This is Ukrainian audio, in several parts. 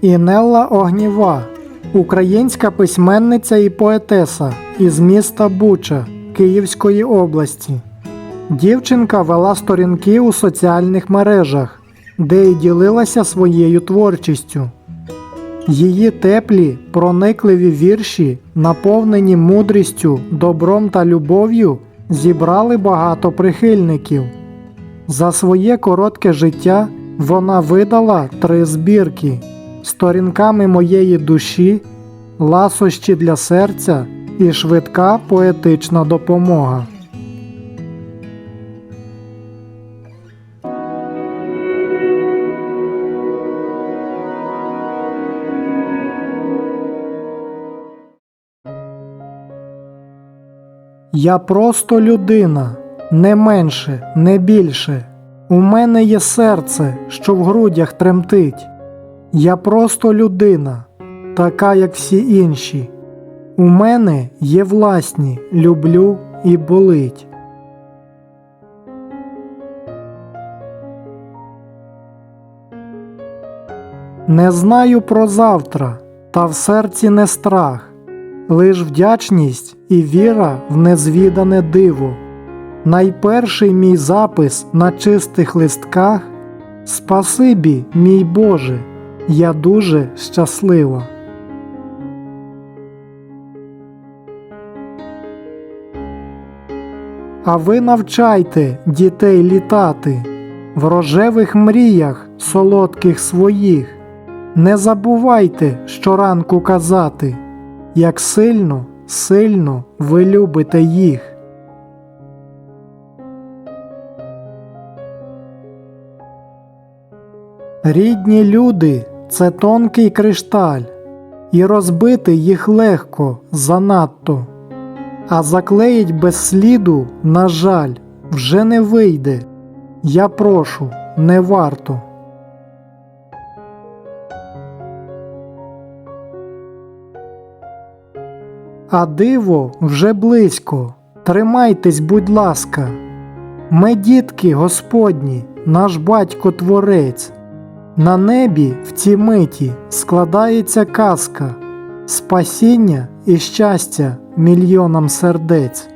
Інелла Огніва, українська письменниця і поетеса із міста Буча Київської області. Дівчинка вела сторінки у соціальних мережах, де й ділилася своєю творчістю. Її теплі, проникливі вірші, наповнені мудрістю, добром та любов'ю, зібрали багато прихильників. За своє коротке життя вона видала три збірки сторінками моєї душі, ласощі для серця і швидка поетична допомога. Я просто людина, не менше, не більше. У мене є серце, що в грудях тремтить. Я просто людина, така, як всі інші. У мене є власні, люблю і болить. Не знаю про завтра, та в серці не страх, лиш вдячність і віра в незвідане диво. Найперший мій запис на чистих листках Спасибі, мій Боже, я дуже щаслива. А ви навчайте дітей літати в рожевих мріях солодких своїх. Не забувайте щоранку казати, як сильно, сильно ви любите їх. Рідні люди це тонкий кришталь, і розбити їх легко занадто, а заклеїть без сліду, на жаль, вже не вийде. Я прошу, не варто. А диво вже близько. Тримайтесь, будь ласка. Ми дітки Господні, наш батько Творець. На небі в цій миті складається казка, спасіння і щастя мільйонам сердець.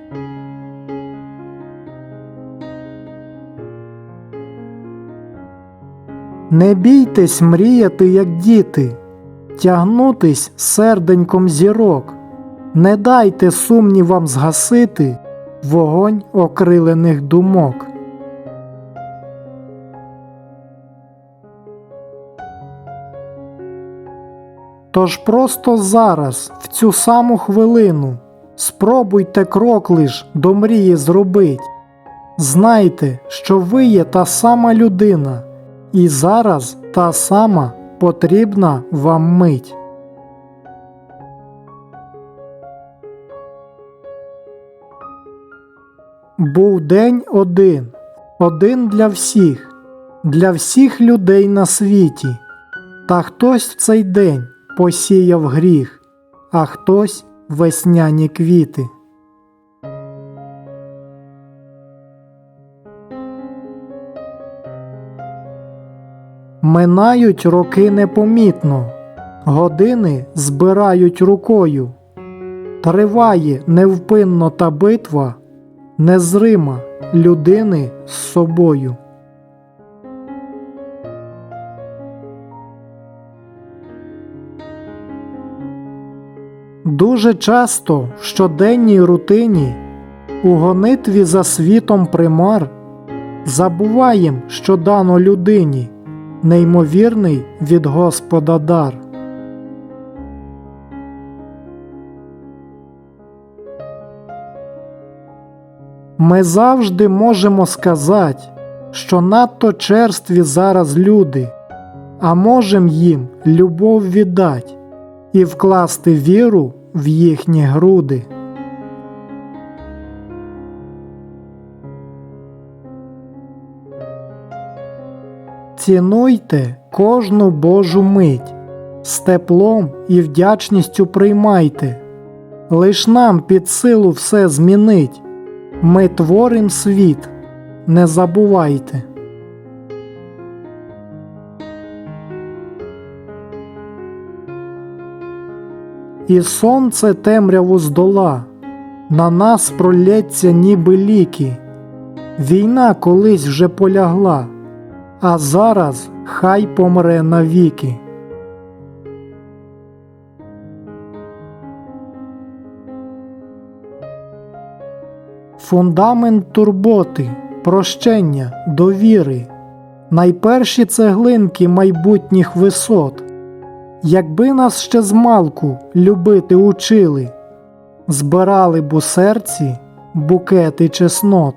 Не бійтесь мріяти, як діти, тягнутись серденьком зірок, не дайте сумнівам згасити вогонь окрилених думок. Тож просто зараз, в цю саму хвилину, спробуйте крок лиш до мрії зробить. Знайте, що ви є та сама людина, і зараз та сама потрібна вам мить. Був день один, один для всіх, для всіх людей на світі. Та хтось в цей день посіяв гріх, а хтось весняні квіти. Минають роки непомітно, години збирають рукою. Триває невпинно та битва, незрима людини з собою. Дуже часто в щоденній рутині, у гонитві за світом примар, забуваєм, що дано людині неймовірний від Господа дар. Ми завжди можемо сказати, що надто черстві зараз люди, а можем їм любов віддать і вкласти віру в їхні груди. Цінуйте кожну Божу мить, з теплом і вдячністю приймайте, лиш нам під силу все змінить, ми творим світ, не забувайте. І сонце темряву здола, на нас пролється ніби ліки. Війна колись вже полягла, а зараз хай помре навіки. Фундамент турботи, прощення, довіри, найперші цеглинки майбутніх висот. Якби нас ще змалку любити учили, збирали б у серці букети чеснот.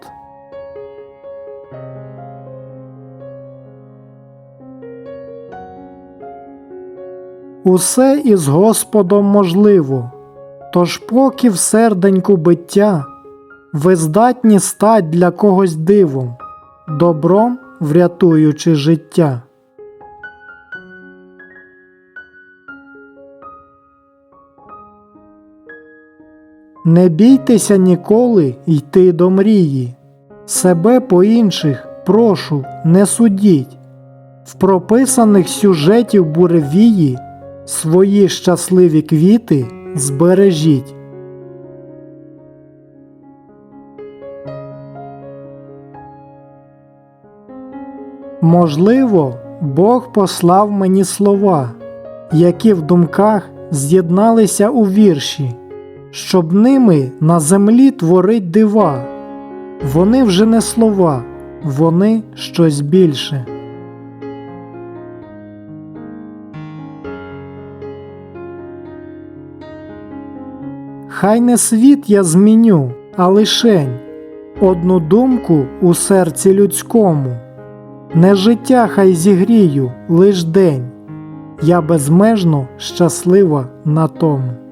Усе із Господом можливо, тож поки в серденьку биття ви здатні стать для когось дивом, добром врятуючи життя. Не бійтеся ніколи йти до мрії, себе по інших прошу не судіть, в прописаних сюжетів буревії свої щасливі квіти збережіть. Можливо, Бог послав мені слова, які в думках з'єдналися у вірші, щоб ними на землі творить дива. Вони вже не слова, вони щось більше. Хай не світ я зміню, а лишень одну думку у серці людському. Не життя хай зігрію лиш день, я безмежно щаслива на тому.